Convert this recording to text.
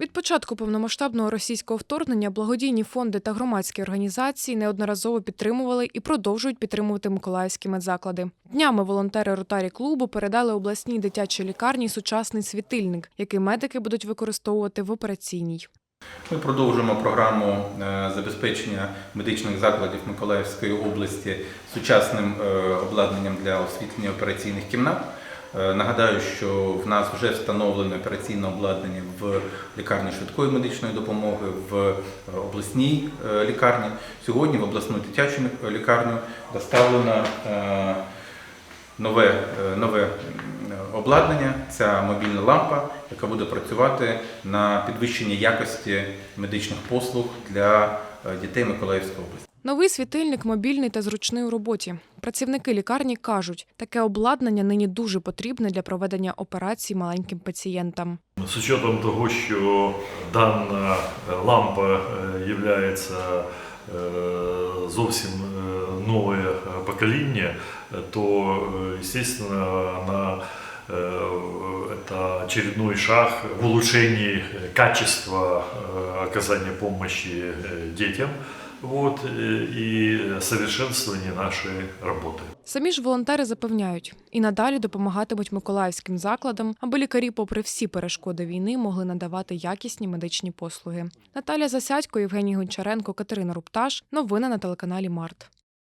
Від початку повномасштабного російського вторгнення благодійні фонди та громадські організації неодноразово підтримували і продовжують підтримувати миколаївські медзаклади. Днями волонтери ротарі клубу передали обласній дитячій лікарні сучасний світильник, який медики будуть використовувати в операційній. Ми продовжуємо програму е, забезпечення медичних закладів Миколаївської області сучасним е, обладнанням для освітлення операційних кімнат. Е, Нагадаю, що в нас вже встановлене операційне обладнання в лікарні швидкої медичної допомоги, в е, обласній е, лікарні. Сьогодні в обласну дитячу лікарню доставлено нове, нове обладнання, ця мобільна лампа, яка буде працювати на підвищення якості медичних послуг для дітей Миколаївської області. Новий світильник мобільний та зручний у роботі. Працівники лікарні кажуть, таке обладнання нині дуже потрібне для проведення операцій маленьким пацієнтам. З учетом того, що дана лампа є зовсім е, нове покоління, то, е, естественно, она э, это очередной шаг в улучшении качества э, оказания помощи э, детям вот, і и нашої нашей работы. Самі ж волонтери запевняють, і надалі допомагатимуть миколаївським закладам, аби лікарі, попри всі перешкоди війни, могли надавати якісні медичні послуги. Наталя Засядько, Євгеній Гончаренко, Катерина Рупташ. Новини на телеканалі Март.